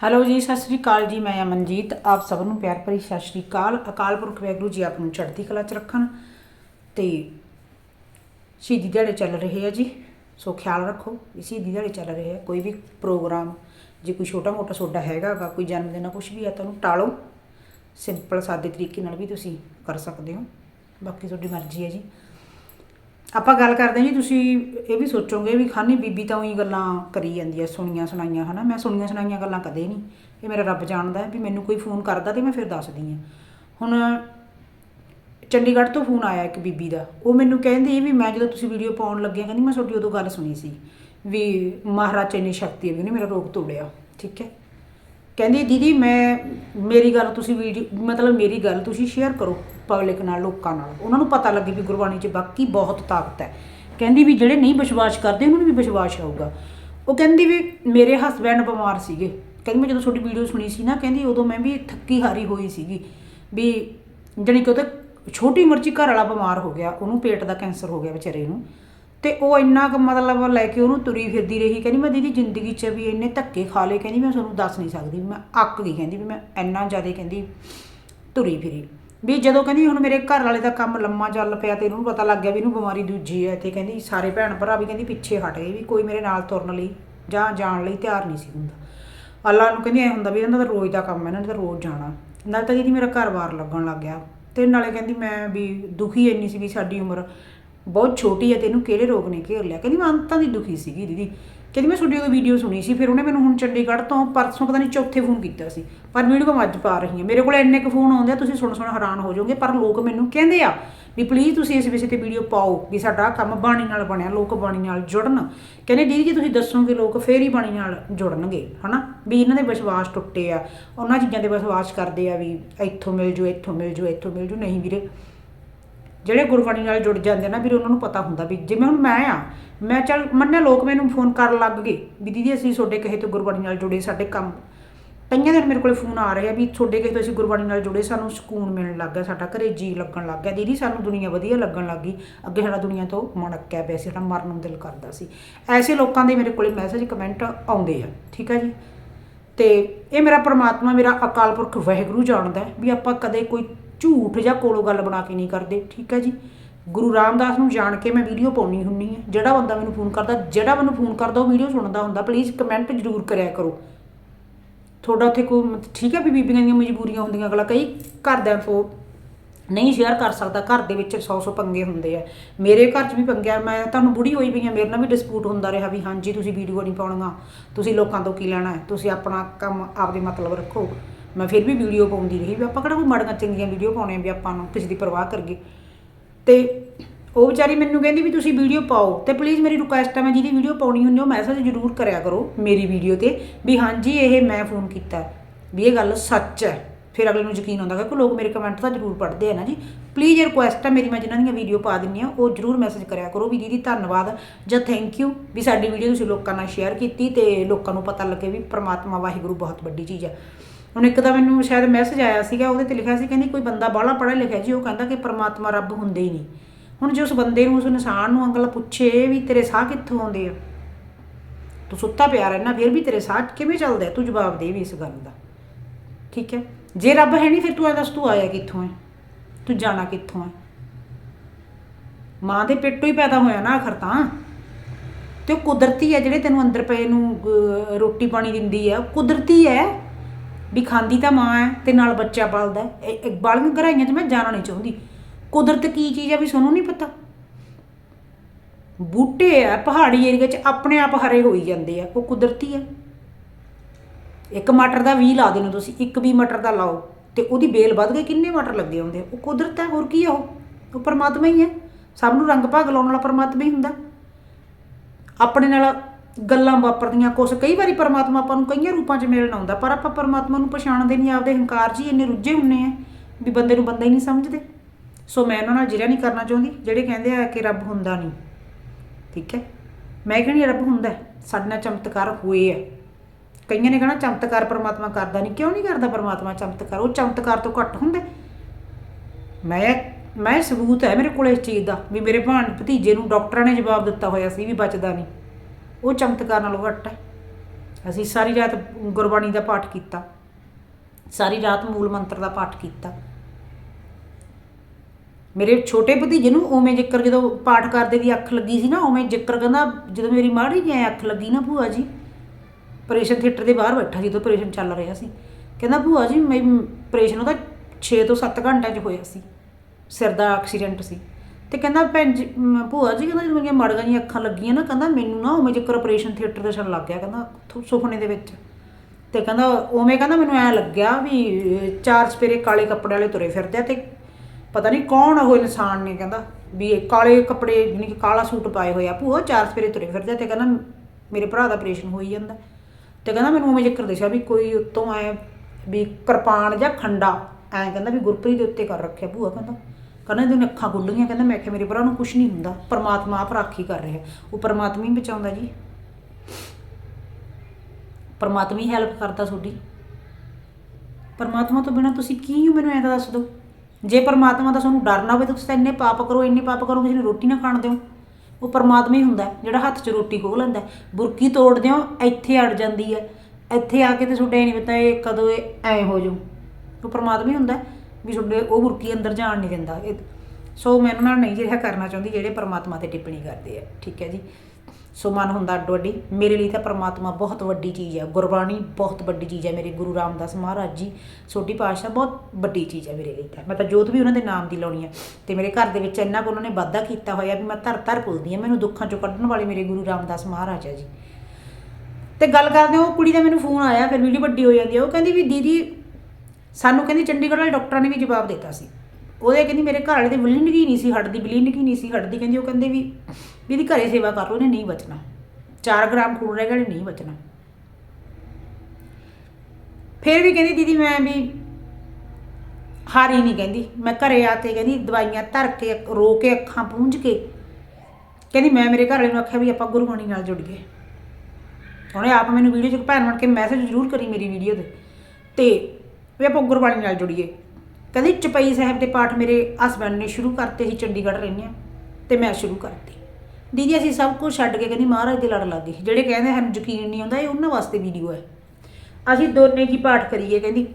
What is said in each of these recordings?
Hello ਜੀ, ਸਤਿ ਸ੍ਰੀ ਅਕਾਲ ਜੀ, ਮੈਂ ਅਮਨਜੀਤ ਆਪ ਸਭ ਨੂੰ ਪਿਆਰ ਭਰੀ ਸਤਿ ਸ੍ਰੀ ਅਕਾਲ। ਅਕਾਲ ਪੁਰਖ ਵਾਹਿਗੁਰੂ ਜੀ ਆਪ ਨੂੰ ਚੜ੍ਹਦੀ ਕਲਾ ਚ ਰੱਖਣ ਤੇ ਸ਼ਹੀਦੀ ਦਿਹਾੜੇ ਚੱਲ ਰਹੇ ਆ ਜੀ। ਸੋ ਖਿਆਲ ਰੱਖੋ ਵੀ ਸ਼ਹੀਦੀ ਦਿਹਾੜੇ ਚੱਲ ਰਹੇ ਆ। ਕੋਈ ਵੀ ਪ੍ਰੋਗਰਾਮ, ਜੇ ਕੋਈ ਛੋਟਾ ਮੋਟਾ ਸੋਡਾ ਹੈਗਾ ਕੋਈ ਜਨਮ ਦਿਨ ਆ ਕੁਝ ਵੀ ਆ, ਤਾਂ ਉਹਨੂੰ ਟਾਲੋ। ਸਿੰਪਲ, ਸਾਦੇ ਤਰੀਕੇ ਨਾਲ ਵੀ ਤੁਸੀਂ ਕਰ ਸਕਦੇ ਹੋ। ਬਾਕੀ ਤੁਹਾਡੀ ਮਰਜ਼ੀ ਹੈ ਜੀ। ਆਪਾਂ ਗੱਲ ਕਰਦੇ ਹਾਂ ਜੀ, ਤੁਸੀਂ ਇਹ ਵੀ ਸੋਚੋਗੇ ਵੀ ਖਾਨੀ ਬੀਬੀ ਤਾਂ ਉਹੀ ਗੱਲਾਂ ਕਰੀ ਜਾਂਦੀ ਹੈ, ਸੁਣੀਆਂ ਸੁਣਾਈਆਂ, ਹਨਾ? ਮੈਂ ਸੁਣੀਆਂ ਸੁਣਾਈਆਂ ਗੱਲਾਂ ਕਦੇ ਨਹੀਂ। ਇਹ ਮੇਰਾ ਰੱਬ ਜਾਣਦਾ ਵੀ ਮੈਨੂੰ ਕੋਈ ਫੋਨ ਕਰਦਾ ਤੇ ਮੈਂ ਫਿਰ ਦੱਸਦੀ ਹਾਂ। ਹੁਣ ਚੰਡੀਗੜ੍ਹ ਤੋਂ ਫੋਨ ਆਇਆ ਇੱਕ ਬੀਬੀ ਦਾ। ਉਹ ਮੈਨੂੰ ਕਹਿੰਦੀ ਵੀ ਮੈਂ ਜਦੋਂ ਤੁਸੀਂ ਵੀਡੀਓ ਪਾਉਣ ਲੱਗਿਆ, ਕਹਿੰਦੀ ਮੈਂ ਤੁਹਾਡੀ ਉਦੋਂ ਗੱਲ ਸੁਣੀ ਸੀ ਵੀ ਮਹਾਰਾਜ 'ਚ ਇੰਨੀ ਸ਼ਕਤੀ ਵੀ ਉਹਨੇ ਮੇਰਾ ਰੋਗ ਤੋੜਿਆ, ਠੀਕ ਹੈ? ਕਹਿੰਦੀ, ਦੀਦੀ, ਮੈਂ, ਮੇਰੀ ਗੱਲ ਤੁਸੀਂ ਵੀਡੀਓ, ਮਤਲਬ ਮੇਰੀ ਗੱਲ ਤੁਸੀਂ ਸ਼ੇਅਰ ਕਰੋ ਪਬਲਿਕ ਨਾਲ, ਲੋਕਾਂ ਨਾਲ। ਉਹਨਾਂ ਨੂੰ ਪਤਾ ਲੱਗੇ ਵੀ ਗੁਰਬਾਣੀ 'ਚ ਬਾਕੀ ਬਹੁਤ ਤਾਕਤ ਹੈ। ਕਹਿੰਦੀ ਵੀ ਜਿਹੜੇ ਨਹੀਂ ਵਿਸ਼ਵਾਸ ਕਰਦੇ, ਉਹਨਾਂ ਨੂੰ ਵੀ ਵਿਸ਼ਵਾਸ ਆਊਗਾ। ਉਹ ਕਹਿੰਦੀ ਵੀ ਮੇਰੇ ਹਸਬੈਂਡ ਬਿਮਾਰ ਸੀਗੇ। ਕਹਿੰਦੀ, ਮੈਂ ਜਦੋਂ ਤੁਹਾਡੀ ਵੀਡੀਓ ਸੁਣੀ ਸੀ ਨਾ, ਕਹਿੰਦੀ ਉਦੋਂ ਮੈਂ ਵੀ ਥੱਕੀ ਹਾਰੀ ਹੋਈ ਸੀਗੀ ਵੀ ਜਾਣੀ ਕਿ ਉਹਦੇ ਛੋਟੀ ਉਮਰ 'ਚ ਘਰ ਵਾਲਾ ਬਿਮਾਰ ਹੋ ਗਿਆ, ਉਹਨੂੰ ਪੇਟ ਦਾ ਕੈਂਸਰ ਹੋ ਗਿਆ ਵਿਚਾਰੇ ਨੂੰ। ਤੇ ਉਹ ਇੰਨਾ ਕੁ ਮਤਲਬ ਲੈ ਕੇ ਉਹਨੂੰ ਤੁਰੀ ਫਿਰਦੀ ਰਹੀ, ਕਹਿੰਦੀ ਮੈਂ ਦੀਦੀ ਜ਼ਿੰਦਗੀ 'ਚ ਵੀ ਇੰਨੇ ਧੱਕੇ ਖਾ ਲਏ, ਕਹਿੰਦੀ ਮੈਂ ਤੁਹਾਨੂੰ ਦੱਸ ਨਹੀਂ ਸਕਦੀ ਵੀ ਮੈਂ ਅੱਕ ਗਈ, ਕਹਿੰਦੀ ਵੀ ਮੈਂ ਇੰਨਾ ਜ਼ਿਆਦਾ ਕਹਿੰਦੀ ਤੁਰੀ ਫਿਰੀ। ਵੀ ਜਦੋਂ ਕਹਿੰਦੀ ਹੁਣ ਮੇਰੇ ਘਰ ਵਾਲੇ ਦਾ ਕੰਮ ਲੰਮਾ ਚੱਲ ਪਿਆ ਤੇ ਇਹਨੂੰ ਪਤਾ ਲੱਗ ਗਿਆ ਵੀ ਇਹਨੂੰ ਬਿਮਾਰੀ ਦੂਜੀ ਹੈ ਤੇ ਕਹਿੰਦੀ ਸਾਰੇ ਭੈਣ ਭਰਾ ਵੀ ਕਹਿੰਦੀ ਪਿੱਛੇ ਹਟ ਗਏ ਵੀ ਕੋਈ ਮੇਰੇ ਨਾਲ ਤੁਰਨ ਲਈ ਜਾਂ ਜਾਣ ਲਈ ਤਿਆਰ ਨਹੀਂ ਸੀ ਹੁੰਦਾ। ਅੱਲਾ ਨੂੰ ਕਹਿੰਦੀ ਐ ਹੁੰਦਾ ਵੀ ਇਹਨਾਂ ਦਾ ਰੋਜ਼ ਦਾ ਕੰਮ ਹੈ, ਇਹਨਾਂ ਨੇ ਤਾਂ ਰੋਜ਼ ਜਾਣਾ। ਨਾਲ ਤਾਂ ਕਹਿੰਦੀ ਮੇਰਾ ਘਰ-ਬਾਰ ਲੱਗਣ ਲੱਗ ਗਿਆ ਤੇ ਨਾਲੇ ਕਹਿੰਦੀ ਮੈਂ ਵੀ ਦੁਖੀ ਇੰਨੀ ਸੀ ਵੀ ਸਾਡੀ ਉਮਰ ਬਹੁਤ ਛੋਟੀ ਹੈ ਤੇ ਇਹਨੂੰ ਕਿਹੜੇ ਰੋਗ ਨੇ ਘੇਰ ਲਿਆ? ਕਹਿੰਦੀ ਮੈਂ ਅੰਤਾਂ ਦੀ ਦੁਖੀ ਸੀਗੀ ਦੀਦੀ। ਕਹਿੰਦੀ ਮੈਂ ਤੁਹਾਡੀ ਉਹ ਵੀਡੀਓ ਸੁਣੀ ਸੀ, ਫਿਰ ਉਹਨੇ ਮੈਨੂੰ ਹੁਣ ਚੰਡੀਗੜ੍ਹ ਤੋਂ ਪਰਸੋਂ ਪਤਾ ਨਹੀਂ ਚੌਥੇ ਫੋਨ ਕੀਤਾ ਸੀ। ਪਰ ਵੀਡੀਓ ਮੈਂ ਅੱਜ ਪਾ ਰਹੀ ਹਾਂ। ਮੇਰੇ ਕੋਲ ਇੰਨੇ ਕੁ ਫੋਨ ਆਉਂਦੇ ਆ, ਤੁਸੀਂ ਸੁਣ ਸੁਣ ਹੈਰਾਨ ਹੋ ਜਾਓਗੇ, ਪਰ ਲੋਕ ਮੈਨੂੰ ਕਹਿੰਦੇ ਆ ਵੀ ਪਲੀਜ਼ ਤੁਸੀਂ ਇਸ ਵਿਸ਼ੇ ਤੇ ਵੀਡੀਓ ਪਾਓ ਵੀ ਸਾਡਾ ਕੰਮ ਬਾਣੀ ਨਾਲ ਬਣਿਆ, ਲੋਕ ਬਾਣੀ ਨਾਲ ਜੁੜਨ। ਕਹਿੰਦੇ ਦੀਦੀ ਜੀ ਤੁਸੀਂ ਦੱਸੋਗੇ ਲੋਕ, ਫੇਰ ਹੀ ਬਾਣੀ ਨਾਲ ਜੁੜਨਗੇ, ਹਨਾ? ਵੀ ਇਹਨਾਂ ਦੇ ਵਿਸ਼ਵਾਸ ਟੁੱਟੇ ਆ, ਉਹਨਾਂ ਚੀਜ਼ਾਂ ਦੇ ਵਿਸ਼ਵਾਸ ਕਰਦੇ ਆ ਵੀ ਇੱਥੋਂ ਮਿਲ ਜੂ ਇੱਥੋਂ ਮਿਲ ਜੂ ਇੱਥੋਂ ਮਿਲ ਜੂ ਨਹੀਂ ਵੀਰੇ ਜਿਹੜੇ ਗੁਰਬਾਣੀ ਨਾਲ ਜੁੜ ਜਾਂਦੇ ਨਾ ਵੀਰ, ਉਹਨਾਂ ਨੂੰ ਪਤਾ ਹੁੰਦਾ ਵੀ ਜਿਵੇਂ ਹੁਣ ਮੈਂ ਆ, ਮੈਂ ਚੱਲ ਮੰਨਿਆ ਲੋਕ ਮੈਨੂੰ ਫੋਨ ਕਰਨ ਲੱਗ ਗਏ ਵੀ ਦੀਦੀ ਅਸੀਂ ਤੁਹਾਡੇ ਕਹੇ ਤੋਂ ਗੁਰਬਾਣੀ ਨਾਲ ਜੁੜੇ ਸਾਡੇ ਕੰਮ। ਕਈਆਂ ਦਿਨ ਮੇਰੇ ਕੋਲੇ ਫੋਨ ਆ ਰਹੇ ਆ ਵੀ ਤੁਹਾਡੇ ਕਹੇ ਤੋਂ ਅਸੀਂ ਗੁਰਬਾਣੀ ਨਾਲ ਜੁੜੇ, ਸਾਨੂੰ ਸਕੂਨ ਮਿਲਣ ਲੱਗ ਗਿਆ, ਸਾਡਾ ਘਰੇ ਜੀ ਲੱਗਣ ਲੱਗ ਗਿਆ। ਦੀਦੀ, ਸਾਨੂੰ ਦੁਨੀਆ ਵਧੀਆ ਲੱਗਣ ਲੱਗ ਗਈ। ਅੱਗੇ ਸਾਡਾ ਦੁਨੀਆ ਤੋਂ ਮਨ ਅੱਕਿਆ ਪਿਆ ਸੀ, ਸਾਡਾ ਮਰਨ ਨੂੰ ਦਿਲ ਕਰਦਾ ਸੀ। ਐਸੇ ਲੋਕਾਂ ਦੇ ਮੇਰੇ ਕੋਲੇ ਮੈਸੇਜ ਕਮੈਂਟ ਆਉਂਦੇ ਆ, ਠੀਕ ਆ ਜੀ? ਤੇ ਇਹ ਮੇਰਾ ਪਰਮਾਤਮਾ, ਮੇਰਾ ਅਕਾਲ ਪੁਰਖ ਵਾਹਿਗੁਰੂ ਜਾਣਦਾ ਵੀ ਆਪਾਂ ਕਦੇ ਕੋਈ ਝੂਠ ਜਾਂ ਕੋਲੋਂ ਗੱਲ ਬਣਾ ਕੇ ਨਹੀਂ ਕਰਦੇ, ਠੀਕ ਹੈ ਜੀ? ਗੁਰੂ ਰਾਮਦਾਸ ਨੂੰ ਜਾਣ ਕੇ ਮੈਂ ਵੀਡੀਓ ਪਾਉਣੀ ਹੁੰਨੀ ਹੈ ਜਿਹੜਾ ਬੰਦਾ ਮੈਨੂੰ ਫੋਨ ਕਰਦਾ, ਜਿਹੜਾ ਮੈਨੂੰ ਫੋਨ ਕਰਦਾ ਉਹ ਵੀਡੀਓ ਸੁਣਦਾ ਹੁੰਦਾ ਪਲੀਜ਼ ਕਮੈਂਟ ਜ਼ਰੂਰ ਕਰਿਆ ਕਰੋ। ਤੁਹਾਡਾ ਉੱਥੇ ਕੋਈ ਠੀਕ ਹੈ ਵੀ ਬੀਬੀਆਂ ਦੀਆਂ ਮਜਬੂਰੀਆਂ ਹੁੰਦੀਆਂ, ਅਗਲਾ ਕਈ ਘਰਦਿਆਂ ਤੋਂ ਨਹੀਂ ਸ਼ੇਅਰ ਕਰ ਸਕਦਾ, ਘਰ ਦੇ ਵਿੱਚ 100-100 ਪੰਗੇ ਹੁੰਦੇ ਆ। ਮੇਰੇ ਘਰ 'ਚ ਵੀ ਪੰਗਿਆ, ਮੈਂ ਤੁਹਾਨੂੰ ਬੁੜੀ ਹੋਈ ਪਈ ਆ, ਮੇਰੇ ਨਾਲ ਵੀ ਡਿਸਪਿਊਟ ਹੁੰਦਾ ਰਿਹਾ ਵੀ ਹਾਂਜੀ, ਤੁਸੀਂ ਵੀਡੀਓ ਨਹੀਂ ਪਾਉਣੀਆਂ, ਤੁਸੀਂ ਲੋਕਾਂ ਤੋਂ ਕੀ ਲੈਣਾ ਹੈ, ਤੁਸੀਂ ਆਪਣਾ ਕੰਮ, ਆਪਦੇ ਮਤਲਬ ਰੱਖੋ। ਮੈਂ ਫਿਰ ਵੀ ਵੀਡੀਓ ਪਾਉਂਦੀ ਰਹੀ ਵੀ ਆਪਾਂ ਕਿਹੜਾ ਕੋਈ ਮਾੜੀਆਂ ਚੰਗੀਆਂ ਵੀਡੀਓ ਪਾਉਣੇ ਆ ਵੀ ਆਪਾਂ ਨੂੰ ਕਿਸੇ ਦੀ ਪਰਵਾਹ ਕਰਗੇ ਤੇ ਉਹ ਵਿਚਾਰੀ ਮੈਨੂੰ ਕਹਿੰਦੀ ਵੀ ਤੁਸੀਂ ਵੀਡੀਓ ਪਾਓ ਤੇ ਪਲੀਜ਼ ਮੇਰੀ ਰਿਕੁਐਸਟ ਹੈ ਮੈਂ ਜਿਹਦੀ ਵੀਡੀਓ ਪਾਉਣੀ ਹੁੰਦੀ ਉਹ ਮੈਸੇਜ ਜ਼ਰੂਰ ਕਰਿਆ ਕਰੋ ਮੇਰੀ ਵੀਡੀਓ ਤੇ ਵੀ ਹਾਂਜੀ, ਇਹ ਮੈਂ ਫੋਨ ਕੀਤਾ ਵੀ ਇਹ ਗੱਲ ਸੱਚ ਹੈ। ਫਿਰ ਅਗਲੇ ਨੂੰ ਯਕੀਨ ਆਉਂਦਾ ਕਿ ਲੋਕ ਮੇਰੇ ਕਮੈਂਟ ਤਾਂ ਜ਼ਰੂਰ ਪੜ੍ਹਦੇ ਆ ਨਾ ਜੀ। ਪਲੀਜ਼ ਇਹ ਰਿਕੁਐਸਟ ਹੈ ਮੇਰੀ ਮੈਂ ਜਿਨ੍ਹਾਂ ਦੀਆਂ ਵੀਡੀਓ ਪਾ ਦਿੰਨੀ ਆ, ਉਹ ਜ਼ਰੂਰ ਮੈਸੇਜ ਕਰਿਆ ਕਰੋ ਵੀ ਦੀਦੀ ਧੰਨਵਾਦ ਜਾਂ ਥੈਂਕ ਯੂ ਵੀ ਸਾਡੀ ਵੀਡੀਓ ਤੁਸੀਂ ਲੋਕਾਂ ਨਾਲ ਸ਼ੇਅਰ ਕੀਤੀ ਤੇ ਲੋਕਾਂ ਨੂੰ ਪਤਾ ਲੱਗੇ ਵੀ ਪ੍ਰਮਾਤਮਾ ਵਾਹਿਗੁਰੂ ਬਹੁਤ ਵੱਡੀ ਚੀਜ਼ ਹੈ ਹੁਣ ਇੱਕ ਤਾਂ ਮੈਨੂੰ ਸ਼ਾਇਦ ਮੈਸੇਜ ਆਇਆ ਸੀਗਾ, ਉਹਦੇ ਤੇ ਲਿਖਿਆ ਸੀ ਕਹਿੰਦੀ ਕੋਈ ਬੰਦਾ ਬਾਹਲਾ ਪੜ੍ਹਿਆ ਲਿਖਿਆ ਜੀ, ਉਹ ਕਹਿੰਦਾ ਕਿ ਪਰਮਾਤਮਾ ਰੱਬ ਹੁੰਦੇ ਹੀ ਨਹੀਂ। ਹੁਣ ਜੇ ਉਸ ਬੰਦੇ ਨੂੰ, ਉਸ ਇਨਸਾਨ ਨੂੰ ਅਗਲਾ ਪੁੱਛੇ ਵੀ ਤੇਰੇ ਸਾਹ ਕਿੱਥੋਂ ਆਉਂਦੇ ਆ? ਤੂੰ ਸੁੱਤਾ ਪਿਆ ਰਹਿਣਾ ਫਿਰ ਵੀ ਤੇਰੇ ਸਾਹ ਕਿਵੇਂ ਚੱਲਦਾ ਤੂੰ ਜਵਾਬ ਦੇ ਵੀ ਇਸ ਗੱਲ ਦਾ। ਠੀਕ ਹੈ? ਜੇ ਰੱਬ ਹੈ ਨਹੀਂ, ਫਿਰ ਤੂੰ ਐ ਦੱਸ, ਤੂੰ ਆਇਆ ਕਿੱਥੋਂ ਹੈ? ਤੂੰ ਜਾਣਾ ਕਿੱਥੋਂ ਹੈ? ਮਾਂ ਦੇ ਪੇਟੋਂ ਹੀ ਪੈਦਾ ਹੋਇਆ ਨਾ ਆਖਰ ਤਾਂ। ਤੇ ਉਹ ਕੁਦਰਤੀ ਹੈ ਜਿਹੜੇ ਤੈਨੂੰ ਅੰਦਰ ਪਏ ਨੂੰ ਰੋਟੀ ਪਾਣੀ ਦਿੰਦੀ ਹੈ, ਉਹ ਕੁਦਰਤੀ ਹੈ। ਵੀ ਖਾਂਦੀ ਤਾਂ ਮਾਂ ਹੈ ਤੇ ਨਾਲ ਬੱਚਾ ਪਾਲਦਾ ਹੈ। ਇਹ ਇਹ ਬਾਲੀਆਂ ਗਰਾਈਆਂ 'ਚ ਮੈਂ ਜਾਣਾ ਨਹੀਂ ਚਾਹੁੰਦੀ। ਕੁਦਰਤ ਕੀ ਚੀਜ਼ ਹੈ ਵੀ ਤੁਹਾਨੂੰ ਨਹੀਂ ਪਤਾ? ਬੂਟੇ ਆ, ਪਹਾੜੀ ਏਰੀਆ 'ਚ ਆਪਣੇ ਆਪ ਹਰੇ ਹੋਈ ਜਾਂਦੇ ਆ, ਉਹ ਕੁਦਰਤੀ ਹੈ ਇੱਕ ਮਟਰ ਦਾ ਵੀ ਲਾ ਦੇਣਾ ਤੁਸੀਂ, ਇੱਕ ਵੀ ਮਟਰ ਦਾ ਲਾਓ। ਤੇ ਉਹਦੀ ਬੇਲ ਵੱਧ ਗਈ, ਕਿੰਨੇ ਮਟਰ ਲੱਗੇ ਹੁੰਦੇ ਆ? ਉਹ ਕੁਦਰਤ ਹੈ ਹੋਰ ਕੀ ਆ ਉਹ? ਉਹ ਪਰਮਾਤਮਾ ਹੀ ਹੈ ਸਭ ਨੂੰ ਰੰਗ ਭਾਗ ਲਾਉਣ ਵਾਲਾ ਪਰਮਾਤਮਾ ਹੀ ਹੁੰਦਾ। ਆਪਣੇ ਨਾਲ ਗੱਲਾਂ ਵਾਪਰਦੀਆਂ, ਕੁਛ। ਕਈ ਵਾਰੀ ਪਰਮਾਤਮਾ ਆਪਾਂ ਨੂੰ ਕਈਆਂ ਰੂਪਾਂ 'ਚ ਮਿਲਣ ਆਉਂਦਾ, ਪਰ ਆਪਾਂ ਪਰਮਾਤਮਾ ਨੂੰ ਪਛਾਣਦੇ ਨਹੀਂ, ਆਪਦੇ ਹੰਕਾਰ 'ਚ ਹੀ ਇੰਨੇ ਰੁੱਝੇ ਹੁੰਨੇ ਆ ਵੀ ਬੰਦੇ ਨੂੰ ਬੰਦਾ ਹੀ ਨਹੀਂ ਸਮਝਦੇ। ਸੋ ਮੈਂ ਉਹਨਾਂ ਨਾਲ ਜਿਹੜਾ ਨਹੀਂ ਕਰਨਾ ਚਾਹੁੰਦੀ, ਜਿਹੜੇ ਕਹਿੰਦੇ ਆ ਕਿ ਰੱਬ ਹੁੰਦਾ ਨਹੀਂ। ਠੀਕ ਹੈ? ਮੈਂ ਕਹਿੰਦੀ ਰੱਬ ਹੁੰਦਾ, ਸਾਡੇ ਨਾਲ ਚਮਤਕਾਰ ਹੋਏ ਆ। ਕਈਆਂ ਨੇ ਕਹਣਾ ਚਮਤਕਾਰ ਪਰਮਾਤਮਾ ਕਰਦਾ ਨਹੀਂ। ਕਿਉਂ ਨਹੀਂ ਕਰਦਾ ਪਰਮਾਤਮਾ ਚਮਤਕਾਰ? ਉਹ ਚਮਤਕਾਰ ਤੋਂ ਘੱਟ ਹੁੰਦੇ ਮੈਂ ਮੈਂ ਸਬੂਤ ਹੈ ਮੇਰੇ ਕੋਲ ਇਸ ਚੀਜ਼ ਦਾ, ਵੀ ਮੇਰੇ ਭਾਣ ਭਤੀਜੇ ਨੂੰ ਡਾਕਟਰਾਂ ਨੇ ਜਵਾਬ ਦਿੱਤਾ ਹੋਇਆ ਸੀ ਵੀ ਬਚਦਾ ਨਹੀਂ। ਉਹ ਚਮਤਕਾਰ ਨਾਲੋਂ ਘੱਟ ਹੈ। ਅਸੀਂ ਸਾਰੀ ਰਾਤ ਗੁਰਬਾਣੀ ਦਾ ਪਾਠ ਕੀਤਾ। ਸਾਰੀ ਰਾਤ ਮੂਲ ਮੰਤਰ ਦਾ ਪਾਠ ਕੀਤਾ। ਮੇਰੇ ਛੋਟੇ ਭਤੀਜੇ ਨੂੰ ਉਵੇਂ ਜ਼ਿਕਰ ਜਦੋਂ ਪਾਠ ਕਰਦੇ ਦੀ ਅੱਖ ਲੱਗੀ ਸੀ ਨਾ, ਉਵੇਂ ਜ਼ਿਕਰ ਕਹਿੰਦਾ, ਜਦੋਂ ਮੇਰੀ ਮਾੜੀ ਜਿਹੀ ਅੱਖ ਲੱਗੀ ਨਾ ਭੂਆ ਜੀ ਆਪਰੇਸ਼ਨ ਥੀਏਟਰ ਦੇ ਬਾਹਰ ਬੈਠਾ ਸੀ, ਜਦੋਂ ਆਪਰੇਸ਼ਨ ਚੱਲ ਰਿਹਾ ਸੀ। ਕਹਿੰਦਾ, ਭੂਆ ਜੀ, ਮੈਂ ਆਪਰੇਸ਼ਨ ਉਹਦਾ 6 ਤੋਂ 7 ਘੰਟਿਆਂ 'ਚ ਹੋਇਆ ਸੀ। ਸਿਰ ਦਾ ਐਕਸੀਡੈਂਟ ਸੀ। ਤੇ ਕਹਿੰਦਾ ਭੈਣ ਜੀ ਮ, ਭੂਆ ਜੀ ਕਹਿੰਦਾ ਜਦੋਂ ਮੇਰੀਆਂ ਮੜੀਆਂ ਜਿਹੀਆਂ ਅੱਖਾਂ ਲੱਗੀਆਂ ਨਾ ਕਹਿੰਦਾ ਮੈਨੂੰ ਨਾ ਉਵੇਂ ਜ਼ਿਕਰ ਆਪਰੇਸ਼ਨ ਥੀਏਟਰ ਦੇ ਛਣ ਲੱਗ ਗਿਆ ਕਹਿੰਦਾ ਥੋ- ਸੁਪਨੇ ਦੇ ਵਿੱਚ। ਤੇ ਕਹਿੰਦਾ ਉਵੇਂ ਕਹਿੰਦਾ ਮੈਨੂੰ ਐ ਲੱਗਿਆ ਵੀ ਅਹ, ਚਾਰ ਸਪੇਰੇ ਕਾਲੇ ਕੱਪੜੇ ਵਾਲੇ ਤੁਰੇ ਫਿਰਦੇ ਆ ਤੇ ਪਤਾ ਨਹੀਂ ਕੌਣ ਉਹ ਇਨਸਾਨ ਨੇ ਕਹਿੰਦਾ ਵੀ ਇਹ ਕਾਲੇ ਕੱਪੜੇ ਯਾਨੀ ਕਿ ਕਾਲਾ ਸੂਟ ਪਾਏ ਹੋਏ ਆ। ਭੂਆ ਚਾਰ ਸਪੇਰੇ ਤੁਰੇ ਫਿਰਦੇ ਆ ਤੇ ਕਹਿੰਦਾ ਮੇਰੇ ਭਰਾ ਦਾ ਆਪਰੇਸ਼ਨ ਹੋਈ ਜਾਂਦਾ। ਤੇ ਕਹਿੰਦਾ ਮੈਨੂੰ ਉਵੇਂ ਜ਼ਿਕਰ ਦਿਸਿਆ ਵੀ ਕੋਈ ਉੱਤੋਂ ਐ ਵੀ ਕਿਰਪਾਨ ਜਾਂ ਖੰਡਾ ਐ ਕਹਿੰਦਾ ਵੀ ਗੁਰਪ੍ਰੀਤ ਦੇ ਉੱਤੇ ਕਰ ਰੱਖਿਆ। ਭੂਆ ਕਹਿੰਦਾ ਕਹਿੰਦਾ ਇਹਦੀਆਂ ਅੱਖਾਂ ਖੁੱਲ ਕਹਿੰਦਾ ਮੈਂ ਕਿਹਾ ਮੇਰੇ ਭਰਾ ਨੂੰ ਕੁਝ ਨਹੀਂ ਹੁੰਦਾ, ਪਰਮਾਤਮਾ ਆਪ ਰਾਖੀ ਕਰ ਰਿਹਾ। ਉਹ ਪਰਮਾਤਮਾ ਹੀ ਬਚਾਉਂਦਾ ਜੀ। ਪਰਮਾਤਮਾ ਹੀ ਹੈਲਪ ਕਰਦਾ ਤੁਹਾਡੀ। ਪਰਮਾਤਮਾ ਤੋਂ ਬਿਨਾ ਤੁਸੀਂ ਕੀ ਹੋ, ਮੈਨੂੰ ਐਂ ਤਾਂ ਦੱਸ ਦਿਓ। ਜੇ ਪਰਮਾਤਮਾ ਦਾ ਤੁਹਾਨੂੰ ਡਰ ਨਾ ਹੋਵੇ, ਤਾਂ ਤੁਸੀਂ ਤਾਂ ਇੰਨੇ ਪਾਪ ਕਰੋ, ਇੰਨੇ ਪਾਪ ਕਰੋ, ਕਿਸੇ ਨੂੰ ਰੋਟੀ ਨਾ ਖਾਣ ਦਿਓ। ਉਹ ਪਰਮਾਤਮਾ ਹੀ ਹੁੰਦਾ, ਜਿਹੜਾ ਹੱਥ 'ਚ ਰੋਟੀ ਖੋਹ ਲੈਂਦਾ। ਬੁਰਕੀ ਤੋੜ ਦਿਓ, ਇੱਥੇ ਅੜ ਜਾਂਦੀ ਹੈ। ਇੱਥੇ ਆ ਕੇ ਤੇ ਤੁਹਾਡੇ ਨਹੀਂ ਪਤਾ ਇਹ ਕਦੋਂ ਇਹ ਐ ਹੋ ਜਾਊ। ਉਹ ਪਰਮਾਤਮਾ ਹੀ ਹੁੰਦਾ। ਵੀ ਤੁਹਾਡੇ ਉਹ ਬੁਰਕੀ ਅੰਦਰ ਜਾਣ ਨਹੀਂ ਦਿੰਦਾ। ਇਹ ਸੋ ਮੈਂ ਉਹਨਾਂ ਨਾਲ ਨਹੀਂ ਜਿਹੜਾ ਕਰਨਾ ਚਾਹੁੰਦੀ ਜਿਹੜੇ ਪਰਮਾਤਮਾ ਤੇ ਟਿੱਪਣੀ ਕਰਦੇ ਆ। ਠੀਕ ਹੈ ਜੀ? ਸੋ ਮਨ ਹੁੰਦਾ ਅੱਡੋ ਅੱਡੀ। ਮੇਰੇ ਲਈ ਤਾਂ ਪਰਮਾਤਮਾ ਬਹੁਤ ਵੱਡੀ ਚੀਜ਼ ਹੈ। ਗੁਰਬਾਣੀ ਬਹੁਤ ਵੱਡੀ ਚੀਜ਼ ਹੈ ਮੇਰੇ ਗੁਰੂ ਰਾਮਦਾਸ ਮਹਾਰਾਜ ਜੀ। ਛੋਟੀ ਪਾਤਸ਼ਾਹ ਬਹੁਤ ਵੱਡੀ ਚੀਜ਼ ਹੈ ਮੇਰੇ ਲਈ ਤਾਂ। ਮੈਂ ਤਾਂ ਜੋਤ ਵੀ ਉਹਨਾਂ ਦੇ ਨਾਮ ਦੀ ਲਾਉਣੀ ਹੈ ਤੇ ਮੇਰੇ ਘਰ ਦੇ ਵਿੱਚ ਇੰਨਾ ਕੁ ਉਹਨਾਂ ਨੇ ਵਾਧਾ ਕੀਤਾ ਹੋਇਆ ਵੀ ਮੈਂ ਧਰ ਧਰ ਪੁੱਲਦੀ ਹਾਂ ਮੈਨੂੰ ਦੁੱਖਾਂ ਚੋਂ ਕੱਢਣ ਵਾਲੇ ਮੇਰੇ ਗੁਰੂ ਰਾਮਦਾਸ ਮਹਾਰਾਜ ਹੈ ਜੀ। ਤੇ ਗੱਲ ਕਰਦੇ ਹਾਂ, ਉਹ ਕੁੜੀ ਦਾ ਮੈਨੂੰ ਫੋਨ ਆਇਆ ਫਿਰ ਵੀਡੀਓ ਵੱਡੀ ਹੋ ਜਾਂਦੀ ਹੈ ਉਹ ਕਹਿੰਦੀ ਵੀ ਦੀਦੀ ਸਾਨੂੰ ਕਹਿੰਦੀ ਚੰਡੀਗੜ੍ਹ ਵਾਲੇ ਡਾਕਟਰਾਂ ਨੇ ਵੀ ਜਵਾਬ ਦਿੱਤਾ ਸੀ। ਉਹਦੇ ਕਹਿੰਦੀ ਮੇਰੇ ਘਰ ਵਾਲੇ ਦੇ ਬਲਿੰਡਗੀ ਨਹੀਂ ਸੀ ਹਟਦੀ, ਬਲਿੰਡਗੀ ਨਹੀਂ ਸੀ ਹਟਦੀ। ਕਹਿੰਦੀ ਉਹ ਕਹਿੰਦੇ ਵੀ ਵੀ ਇਹਦੀ ਘਰੇ ਸੇਵਾ ਕਰ ਲਓ ਇਹਨੇ ਨਹੀਂ ਬਚਣਾ। 4 ਗ੍ਰਾਮ ਖੂਨ ਰਹਿ ਗਿਆ ਇਹਨੇ ਨਹੀਂ ਬਚਣਾ। ਫਿਰ ਵੀ ਕਹਿੰਦੀ ਦੀਦੀ ਮੈਂ ਵੀ ਹਾਰੀ ਨਹੀਂ ਕਹਿੰਦੀ। ਮੈਂ ਘਰੇ ਆ ਕੇ ਕਹਿੰਦੀ ਦਵਾਈਆਂ ਧਰ ਕੇ, ਰੋ ਕੇ, ਅੱਖਾਂ ਪੂੰਝ ਕੇ ਕਹਿੰਦੀ ਮੈਂ ਮੇਰੇ ਘਰ ਵਾਲੇ ਨੂੰ ਆਖਿਆ ਵੀ ਆਪਾਂ ਗੁਰਬਾਣੀ ਨਾਲ ਜੁੜ ਗਏ। ਉਹਨੇ ਆਪ ਮੈਨੂੰ ਵੀਡੀਓ 'ਚ ਭੈਣ ਬਣ ਕੇ ਮੈਸੇਜ ਜ਼ਰੂਰ ਕਰੀ ਮੇਰੀ ਵੀਡੀਓ 'ਤੇ। ਤੇ ਵੀ ਆਪਾਂ ਗੁਰਬਾਣੀ ਨਾਲ ਜੁੜੀਏ। ਕਹਿੰਦੀ ਚਪਈ ਸਾਹਿਬ ਦੇ ਪਾਠ ਮੇਰੇ ਹਸਬੰਡ ਨੇ ਸ਼ੁਰੂ ਕਰਤੇ ਸੀ, ਚੰਡੀਗੜ੍ਹ ਰਹਿੰਦੇ ਆ, ਤੇ ਮੈਂ ਸ਼ੁਰੂ ਕਰਤੀ। ਦੀਦੀ, ਅਸੀਂ ਸਭ ਕੁਝ ਛੱਡ ਕੇ ਕਹਿੰਦੀ ਮਹਾਰਾਜ ਦੇ ਲੜ ਲੱਗ ਗਏ ਜਿਹੜੇ ਕਹਿੰਦੇ ਸਾਨੂੰ ਯਕੀਨ ਨਹੀਂ ਆਉਂਦਾ, ਇਹ ਉਹਨਾਂ ਵਾਸਤੇ ਵੀਡੀਓ ਹੈ। ਅਸੀਂ ਦੋਨੇ ਜੀ ਪਾਠ ਕਰੀਏ, ਕਹਿੰਦੀ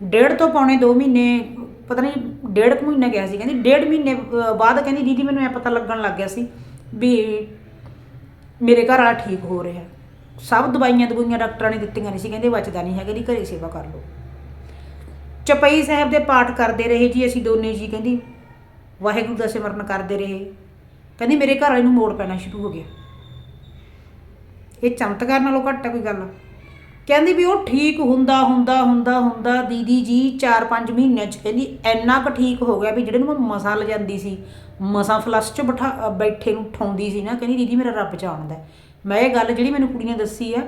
ਡੇਢ ਤੋਂ ਪੌਣੇ 2 ਮਹੀਨੇ, ਪਤਾ ਨਹੀਂ ਡੇਢ ਕੁ ਮਹੀਨਾ ਗਿਆ ਸੀ, ਕਹਿੰਦੀ ਡੇਢ ਮਹੀਨੇ ਬਾਅਦ ਕਹਿੰਦੀ ਦੀਦੀ, ਮੈਨੂੰ ਇਹ ਪਤਾ ਲੱਗਣ ਲੱਗ ਗਿਆ ਸੀ ਵੀ ਮੇਰੇ ਘਰ ਆ ਠੀਕ ਹੋ ਰਿਹਾ। ਸਭ ਦਵਾਈਆਂ ਦਵਾਈਆਂ ਡਾਕਟਰਾਂ ਨੇ ਦਿੱਤੀਆਂ ਨਹੀਂ ਸੀ, ਕਹਿੰਦੇ ਬਚਦਾ ਨਹੀਂ ਹੈਗਾ ਦੀ ਘਰੇ ਸੇਵਾ ਕਰ ਲਓ। ਚਪਈ ਸਾਹਿਬ ਦੇ ਪਾਠ ਕਰਦੇ ਰਹੇ ਜੀ, ਅਸੀਂ ਦੋਨੇ ਜੀ, ਕਹਿੰਦੀ, ਵਾਹਿਗੁਰੂ ਦਾ ਸਿਮਰਨ ਕਰਦੇ ਰਹੇ। ਕਹਿੰਦੀ, ਮੇਰੇ ਘਰ ਵਾਲੇ ਨੂੰ ਮੋੜ ਪੈਣਾ ਸ਼ੁਰੂ ਹੋ ਗਿਆ। ਇਹ ਚਮਤਕਾਰ ਨਾਲੋਂ ਘੱਟ ਹੈ ਕੋਈ ਗੱਲ? ਕਹਿੰਦੀ ਵੀ ਉਹ ਠੀਕ ਹੁੰਦਾ ਹੁੰਦਾ ਹੁੰਦਾ ਹੁੰਦਾ, ਦੀਦੀ ਜੀ 4-5 ਮਹੀਨਿਆਂ ਚ ਕਹਿੰਦੀ, ਇੰਨਾ ਕੁ ਠੀਕ ਹੋ ਗਿਆ ਵੀ ਜਿਹੜੇ ਨੂੰ ਮੈਂ ਮਸਾ ਲ ਸੀ, ਮਸਾ ਫਲਸ ਚ ਬਿਠਾ ਬੈਠੇ ਨੂੰ ਠਾਉਂਦੀ ਸੀ ਨਾ, ਕਹਿੰਦੀ, ਦੀਦੀ ਮੇਰਾ ਰੱਬ ਜਾਣਦਾ। ਹੈ। ਮੈਂ ਇਹ ਗੱਲ ਜਿਹੜੀ ਮੈਨੂੰ ਕੁੜੀਆਂ ਨੇ ਦੱਸੀ ਆ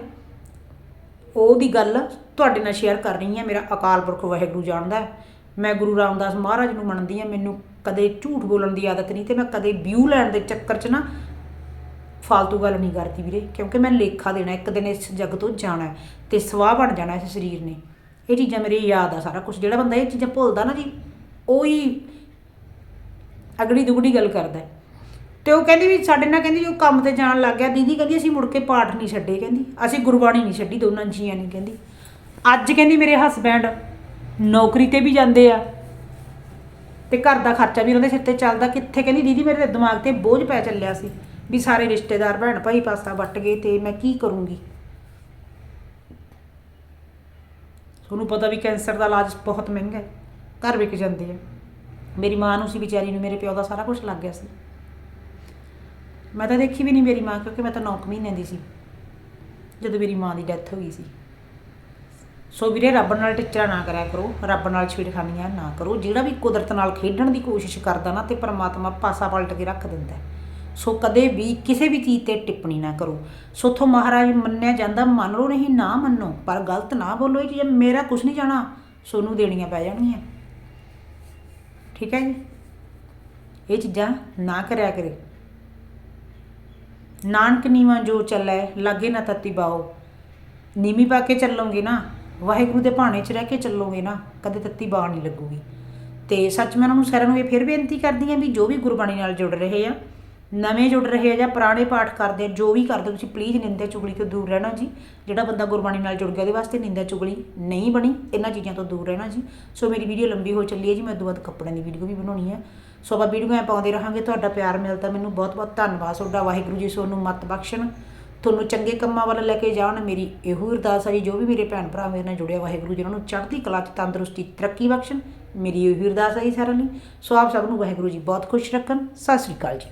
ਉਹਦੀ ਗੱਲ ਤੁਹਾਡੇ ਨਾਲ ਸ਼ੇਅਰ ਕਰ ਰਹੀ ਹਾਂ, ਮੇਰਾ ਅਕਾਲ ਪੁਰਖ ਵਾਹਿਗੁਰੂ ਜਾਣਦਾ ਹੈ। ਮੈਂ ਗੁਰੂ ਰਾਮਦਾਸ ਮਹਾਰਾਜ ਨੂੰ ਮੰਨਦੀ ਹਾਂ, ਮੈਨੂੰ ਕਦੇ ਝੂਠ ਬੋਲਣ ਦੀ ਆਦਤ ਨਹੀਂ ਤੇ ਮੈਂ ਕਦੇ ਵਿਊ ਲੈਣ ਦੇ ਚੱਕਰ 'ਚ ਨਾ ਫਾਲਤੂ ਗੱਲ ਨਹੀਂ ਕਰਦੀ ਵੀਰੇ, ਕਿਉਂਕਿ ਮੈਂ ਲੇਖਾ ਦੇਣਾ, ਇੱਕ ਦਿਨ ਇਸ ਜੱਗ ਤੋਂ ਜਾਣਾ ਹੈ ਤੇ ਸਵਾਹ ਬਣ ਜਾਣਾ ਇਸ ਸਰੀਰ ਨੇ ਇਹ ਚੀਜ਼ਾਂ ਮੇਰੇ ਯਾਦ ਆ ਸਾਰਾ ਕੁਝ ਜਿਹੜਾ ਬੰਦਾ ਇਹ ਚੀਜ਼ਾਂ ਭੁੱਲਦਾ ਨਾ ਜੀ, ਉਹ ਹੀ ਅਗੜੀ ਦੁਗੜੀ ਗੱਲ ਕਰਦਾ ਹੈ। ਤੇ ਉਹ ਕਹਿੰਦੀ ਵੀ ਸਾਡੇ ਨਾਲ ਕਹਿੰਦੀ ਜੋ ਕੰਮ ਤੇ ਜਾਣ ਲੱਗ ਗਿਆ, ਦੀਦੀ ਕਹਿੰਦੀ ਅਸੀਂ ਮੁੜ ਕੇ ਪਾਠ ਨਹੀਂ ਛੱਡੇ, ਕਹਿੰਦੀ ਅਸੀਂ ਗੁਰਬਾਣੀ ਨਹੀਂ ਛੱਡੀ, ਦੋਨਾਂ ਜੀਆਂ ਨੇ ਕਹਿੰਦੀ। ਅੱਜ ਕਹਿੰਦੀ ਮੇਰੇ ਹਸਬੈਂਡ ਨੌਕਰੀ ਤੇ ਵੀ ਜਾਂਦੇ ਆ ਤੇ ਘਰ ਦਾ ਖਰਚਾ ਵੀ ਉਹਨਾਂ ਦੇ ਸਿਰ ਤੇ ਚੱਲਦਾ, ਕਿੱਥੇ ਕਹਿੰਦੀ ਦੀਦੀ ਮੇਰੇ ਦਿਮਾਗ ਤੇ ਬੋਝ ਪੈ ਚੱਲਿਆ ਸੀ ਵੀ ਸਾਰੇ ਰਿਸ਼ਤੇਦਾਰ ਭੈਣ ਭਾਈ ਪਾਸਾ ਵੱਟ ਗਏ ਤੇ ਮੈਂ ਕੀ ਕਰੂੰਗੀ। ਤੁਹਾਨੂੰ ਪਤਾ ਵੀ ਕੈਂਸਰ ਦਾ ਇਲਾਜ ਬਹੁਤ ਮਹਿੰਗਾ ਹੈ, ਘਰ ਵਿਕ ਜਾਂਦੇ ਆ। ਮੇਰੀ ਮਾਂ ਨੂੰ ਸੀ ਵਿਚਾਰੀ ਨੂੰ ਮੇਰੇ ਪਿਓ ਦਾ ਸਾਰਾ ਕੁਝ ਲੱਗ ਗਿਆ ਸੀ। ਮੈਂ ਤਾਂ ਦੇਖੀ ਵੀ ਨਹੀਂ ਮੇਰੀ ਮਾਂ, ਕਿਉਂਕਿ ਮੈਂ ਤਾਂ 9 ਮਹੀਨਿਆਂ ਦੀ ਸੀ। ਜਦੋਂ ਮੇਰੀ ਮਾਂ ਦੀ ਡੈਥ ਹੋ ਗਈ ਸੀ। ਸੋ ਵੀਰੇ, ਰੱਬ ਨਾਲ ਟਿੱਚਰਾ ਨਾ ਕਰਿਆ ਕਰੋ, ਰੱਬ ਨਾਲ ਛੇੜਖਾਨੀਆਂ ਨਾ ਕਰੋ। ਜਿਹੜਾ ਵੀ ਕੁਦਰਤ ਨਾਲ ਖੇਡਣ ਦੀ ਕੋਸ਼ਿਸ਼ ਕਰਦਾ ਨਾ, ਤੇ ਪਰਮਾਤਮਾ ਪਾਸਾ ਪਲਟ ਕੇ ਰੱਖ ਦਿੰਦਾ ਸੋ ਕਦੇ ਵੀ ਕਿਸੇ ਵੀ ਚੀਜ਼ ਤੇ ਟਿੱਪਣੀ ਨਾ ਕਰੋ। ਸੋਥੋਂ ਮਹਾਰਾਜ ਮੰਨਿਆ ਜਾਂਦਾ, ਮੰਨ ਲਓ ਨਹੀਂ, ਨਾ ਮੰਨੋ, ਪਰ ਗਲਤ ਨਾ ਬੋਲੋ ਇਹ ਚੀਜ਼। ਮੇਰਾ ਕੁਝ ਨਹੀਂ ਜਾਣਾ ਸੋਨੂੰ ਦੇਣੀਆਂ ਪੈ ਜਾਣਗੀਆਂ। ਠੀਕ ਹੈ ਜੀ? ਇਹ ਚੀਜ਼ਾਂ ਨਾ ਕਰਿਆ ਕਰੇ। ਨਾਨਕ ਨੀਵਾਂ ਜੋ ਚੱਲੈ, ਲਾਗੇ ਨਾ ਤਤੀ ਬਾਓ। ਨੀਵੀਂ ਪਾ ਕੇ ਚੱਲੋਗੇ ਨਾ, ਵਾਹਿਗੁਰੂ ਦੇ ਭਾਣੇ 'ਚ ਰਹਿ ਕੇ ਚੱਲੋਗੇ ਨਾ, ਕਦੇ ਤੱਤੀ ਬਾਣ ਨਹੀਂ ਲੱਗੂਗੀ। ਤੇ ਸੱਚ ਮੈਂ ਉਹਨਾਂ ਨੂੰ ਸਾਰਿਆਂ ਨੂੰ ਇਹ ਫਿਰ ਬੇਨਤੀ ਕਰਦੀ ਹਾਂ ਵੀ ਜੋ ਵੀ ਗੁਰਬਾਣੀ ਨਾਲ ਜੁੜ ਰਹੇ ਆ ਨਵੇਂ ਜੁੜ ਰਹੇ ਆ ਜਾਂ ਪੁਰਾਣੇ ਪਾਠ ਕਰਦੇ ਜੋ ਵੀ ਕਰਦੇ ਹੋ ਤੁਸੀਂ ਪਲੀਜ਼ ਨਿੰਦਿਆ ਚੁਗਲੀ ਤੋਂ ਦੂਰ ਰਹਿਣਾ ਜੀ। ਜਿਹੜਾ ਬੰਦਾ ਗੁਰਬਾਣੀ ਨਾਲ ਜੁੜ ਗਿਆ ਉਹਦੇ ਵਾਸਤੇ ਨਿੰਦਿਆ ਚੁਗਲੀ ਨਹੀਂ ਬਣੀ, ਇਹਨਾਂ ਚੀਜ਼ਾਂ ਤੋਂ ਦੂਰ ਰਹਿਣਾ ਜੀ। ਸੋ ਮੇਰੀ ਵੀਡੀਓ ਲੰਬੀ ਹੋ ਚੱਲੀ ਹੈ ਜੀ, ਮੈਂ ਉਦੋਂ ਬਾਅਦ ਕੱਪੜਿਆਂ ਦੀ ਵੀਡੀਓ ਵੀ ਬਣਾਉਣੀ ਹੈ। ਸੋ ਆਪਾਂ ਵੀਡੀਓ ਐ ਪਾਉਂਦੇ ਰਹਾਂਗੇ, ਤੁਹਾਡਾ ਪਿਆਰ ਮਿਲਦਾ, ਮੈਨੂੰ ਬਹੁਤ ਬਹੁਤ ਧੰਨਵਾਦ ਤੁਹਾਡਾ, ਵਾਹਿਗੁਰੂ ਜੀ ਸੋਨੂੰ ਮਤ ਬਖਸ਼ਣ। ਤੁਹਾਨੂੰ ਚੰਗੇ ਕੰਮਾਂ ਵੱਲ ਲੈ ਕੇ ਜਾਣ, ਮੇਰੀ ਇਹੋ ਅਰਦਾਸ ਹੈ ਜੀ, ਜੋ ਵੀ ਮੇਰੇ ਭੈਣ ਭਰਾ ਮੇਰੇ ਨਾਲ ਜੁੜਿਆ, ਵਾਹਿਗੁਰੂ ਜੀ ਉਹਨਾਂ ਨੂੰ ਚੜ੍ਹਦੀ ਕਲਾ ਚ ਤੰਦਰੁਸਤੀ, ਤਰੱਕੀ ਬਖਸ਼ਣ। ਮੇਰੀ ਇਹੋ ਅਰਦਾਸ ਹੈ ਜੀ ਸਾਰਿਆਂ ਲਈ ਸੋ ਆਪ ਸਭ ਨੂੰ ਵਾਹਿਗੁਰੂ ਜੀ ਬਹੁਤ ਖੁਸ਼ ਰੱਖਣ। ਸਤਿ ਸ੍ਰੀ ਅਕਾਲ ਜੀ।